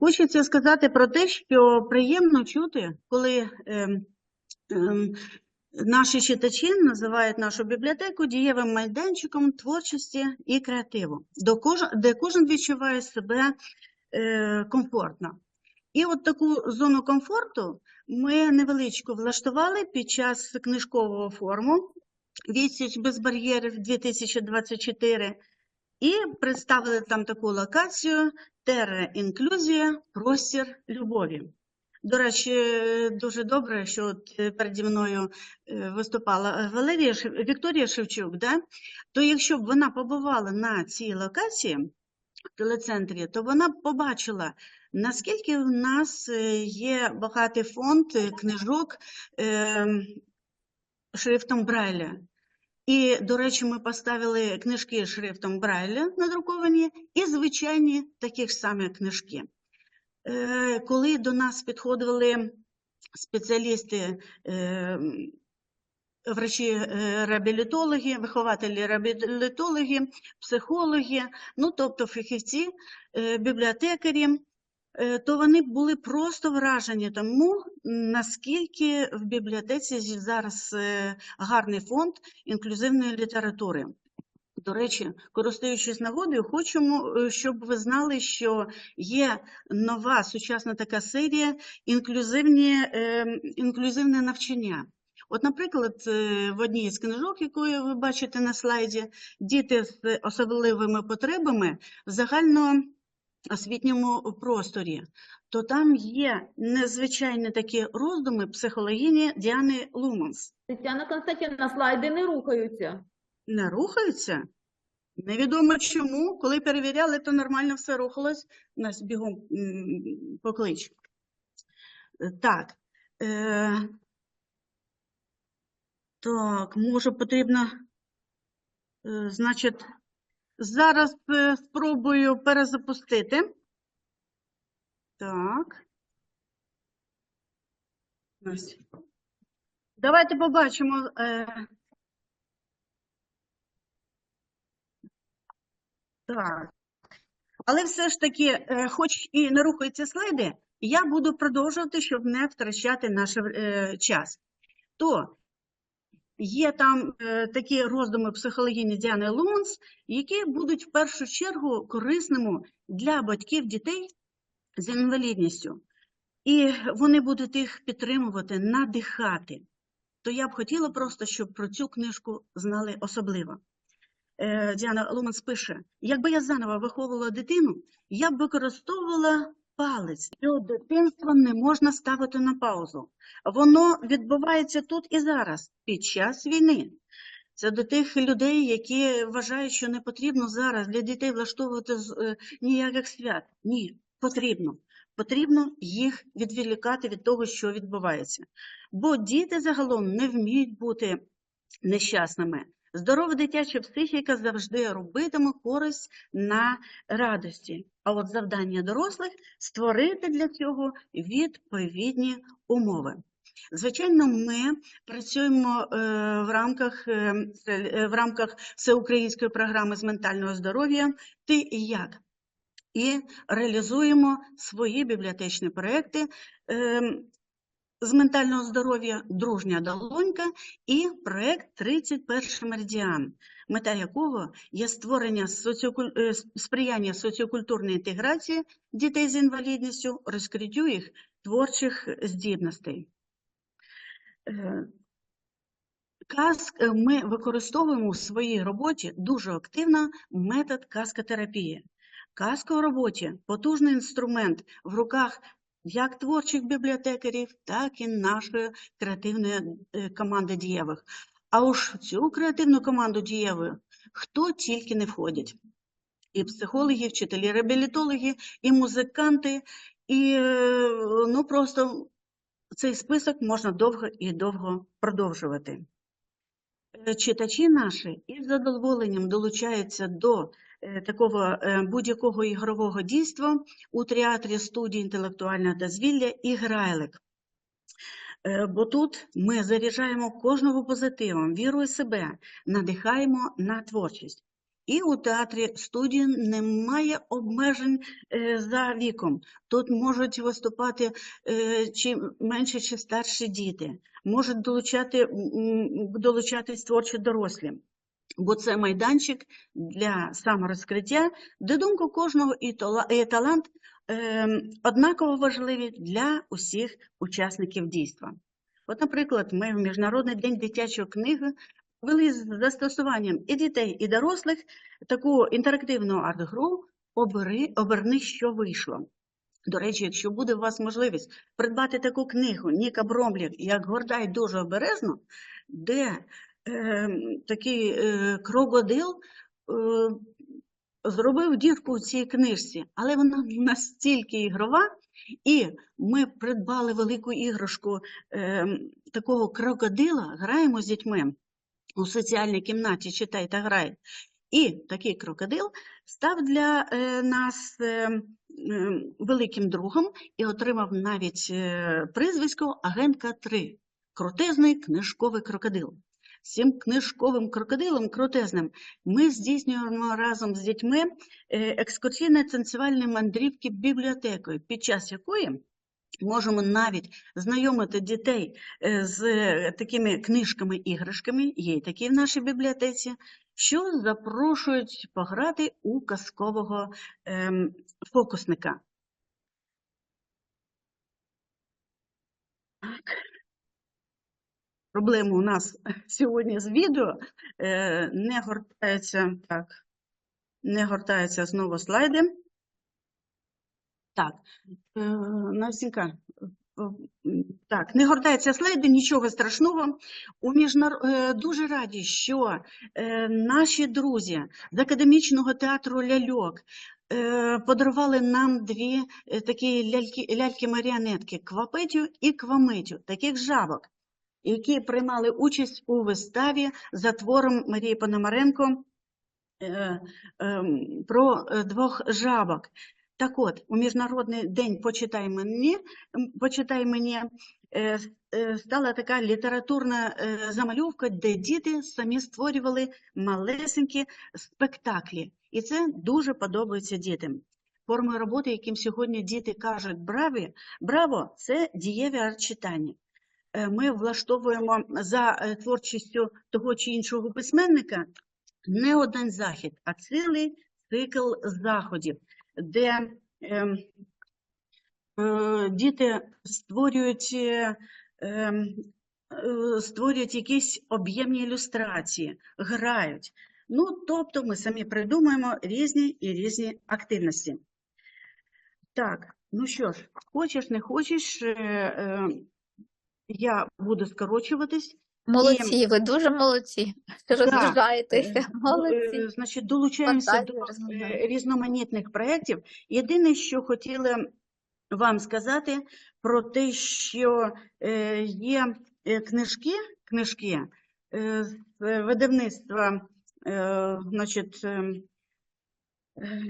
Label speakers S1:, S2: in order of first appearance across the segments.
S1: Хочеться сказати про те, що приємно чути, коли ем, ем, наші читачі називають нашу бібліотеку дієвим майданчиком творчості і креативу, де кожен відчуває себе е, комфортно. І от таку зону комфорту ми невеличку влаштували під час книжкового форуму «Відсіч без бар'єрів 2024» і представили там таку локацію Терра інклюзія, простір любові. До речі, дуже добре, що от переді мною е, виступала Валерія Вікторія Шевчук. Да? То якщо б вона побувала на цій локації в телецентрі, то вона б побачила, наскільки в нас е, є багатий фонд е, книжок е, шрифтом Брайля. І, до речі, ми поставили книжки шрифтом Брайля надруковані і звичайні такі ж самі книжки. Е, Коли до нас підходили спеціалісти, е, врачі-реабілітологи, вихователі реабілітологи, психологи, ну тобто фахівці, е, бібліотекарі, е, то вони були просто вражені тому, наскільки в бібліотеці зараз е, гарний фонд інклюзивної літератури. До речі, користуючись нагодою, хочемо, е, щоб ви знали, що є нова сучасна така серія інклюзивні, е, інклюзивне навчання. От, наприклад, е, в одній з книжок, якою ви бачите на слайді, діти з особливими потребами в загальноосвітньому просторі, то там є незвичайні такі роздуми психологині Діани Луманс.
S2: Тетяна Константинівна, слайди не рухаються.
S1: Не рухаються? Невідомо чому. Коли перевіряли, то нормально все рухалось. Нас бігом поклич. Так. Е, так, може потрібно, е, значить, зараз е, спробую перезапустити. Так. Ось. Давайте побачимо. Е, Так. Але все ж таки, е, хоч і не рухаються слайди, я буду продовжувати, щоб не втрачати наш час. То є там е, такі роздуми психологині Діани Луманс, які будуть в першу чергу корисними для батьків дітей з інвалідністю. І вони будуть їх підтримувати, надихати. То я б хотіла просто, щоб про цю книжку знали особливо. Е, Діана Луманс пише: якби я заново виховувала дитину, я б використовувала палець. Що дитинство не можна ставити на паузу. Воно відбувається тут і зараз, під час війни. Це до тих людей, які вважають, що не потрібно зараз для дітей влаштовувати е, ніяких свят. Ні, потрібно. Потрібно їх відволікати від того, що відбувається. Бо діти загалом не вміють бути нещасними. Здорова дитяча психіка завжди робитиме користь на радості. А от завдання дорослих створити для цього відповідні умови. Звичайно, ми працюємо е, в рамках, е, е, в рамках всеукраїнської програми з ментального здоров'я «Ти і як» і реалізуємо свої бібліотечні проекти ем, з ментального здоров'я Дружня долонька і проект 31 меридіан, мета якого є створення соціокуль... е, сприяння соціокультурної інтеграції дітей з інвалідністю, розкриттю їх творчих здібностей. Е, е, ми використовуємо в своїй роботі дуже активно метод каскотерапії. Казка у роботі потужний інструмент в руках як творчих бібліотекарів, так і нашої креативної е, команди дієвих. А уж цю креативну команду дієвих хто тільки не входить. І психологи, і вчителі, реабілітологи, і музиканти, і е, ну просто цей список можна довго і довго продовжувати. Е, Читачі наші із задоволенням долучаються до такого е, будь-якого ігрового дійства у театрі студії інтелектуального дозвілля і грайлик. Е, Бо тут ми заряджаємо кожного позитивом, вірою себе, надихаємо на творчість. І у театрі студії немає обмежень е, за віком. Тут можуть виступати е, чи менші, чи старші діти, можуть долучати, долучатись творчі дорослі. Бо це майданчик для саморозкриття, де думку кожного і талант ем, однаково важливі для усіх учасників дійства. От, наприклад, ми в Міжнародний день дитячої книги вели з застосуванням і дітей, і дорослих таку інтерактивну арт-гру «Обери, «Оберни, що вийшло». До речі, якщо буде у вас можливість придбати таку книгу Ніка Бромлі «Як горда й дуже обережно», де такий е, крокодил е, зробив дірку в цій книжці, але вона настільки ігрова, і ми придбали велику іграшку е, такого крокодила, граємо з дітьми у соціальній кімнаті «Читай та грай». І такий крокодил став для е, нас е, великим другом і отримав навіть прізвисько Агентка 3 крутезний книжковий крокодил. Цим книжковим крокодилом крутезним ми здійснюємо разом з дітьми е, екскурсійно танцювальні мандрівки бібліотекою, під час якої можемо навіть знайомити дітей е, з е, такими книжками-іграшками, є й такі в нашій бібліотеці, що запрошують пограти у казкового ем, фокусника. Проблема у нас сьогодні з відео. Е, Не гортається, так, не гортаються знову слайди. Так, е, Настенька, е, так, не гортаються слайди, нічого страшного. У міжнар... Дуже раді, що наші друзі з академічного театру ляльок подарували нам дві такі ляльки, ляльки-маріонетки Квапетю і Кваметю, таких жабок, які приймали участь у виставі за твором Марії Пономаренко е, ем, про двох жабок. Так от, у Міжнародний день «Почитай мені», «Почитай мені» е, е, стала така літературна замальовка, де діти самі створювали малесенькі спектаклі. І це дуже подобається дітям. Форми роботи, яким сьогодні діти кажуть «браві», «браво» – це дієві арт-читання. Е, Ми влаштовуємо за е, творчістю того чи іншого письменника не один захід, а цілий цикл заходів, де ем, е, діти створюють, ем, створюють якісь об'ємні ілюстрації, грають. Ну, тобто ми самі придумуємо різні і різні активності. Так, ну що ж, хочеш, не хочеш, я буду скорочуватись.
S3: Молодці, ви дуже молодці. Розважаєтеся. Молодці.
S1: Е, Значить, долучаємося
S3: Фантазія
S1: до е, різноманітних проєктів. Єдине, що хотіла вам сказати про те, що е, є е, книжки, книжки е, з видавництва, е, значить, е, е,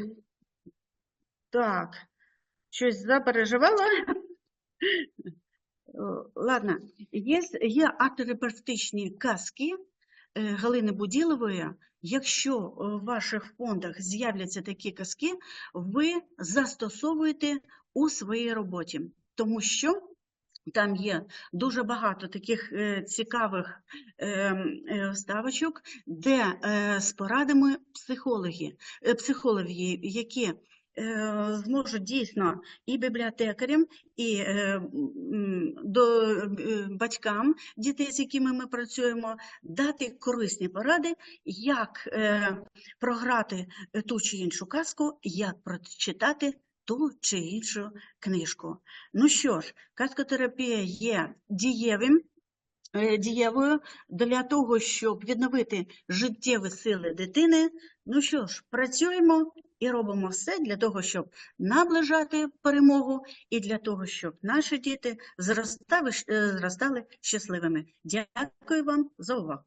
S1: так, щось запереживала. Е, Ладно, є, є авторепортичні казки е, Галини Буділової. Якщо е, в ваших фондах з'являться такі казки, ви застосовуєте у своїй роботі, тому що там є дуже багато таких цікавих вставочок, де з порадами психологи, психологи, які зможуть дійсно і бібліотекарям, і е, до е, батькам дітей, з якими ми працюємо, дати корисні поради, як е, програти ту чи іншу казку, як прочитати ту чи іншу книжку. Ну що ж, казкотерапія є дієвим, е, дієвою для того, щоб відновити життєві сили дитини. Ну що ж, працюємо і робимо все для того, щоб наближати перемогу і для того, щоб наші діти зростали, е, зростали щасливими. Дякую вам за увагу.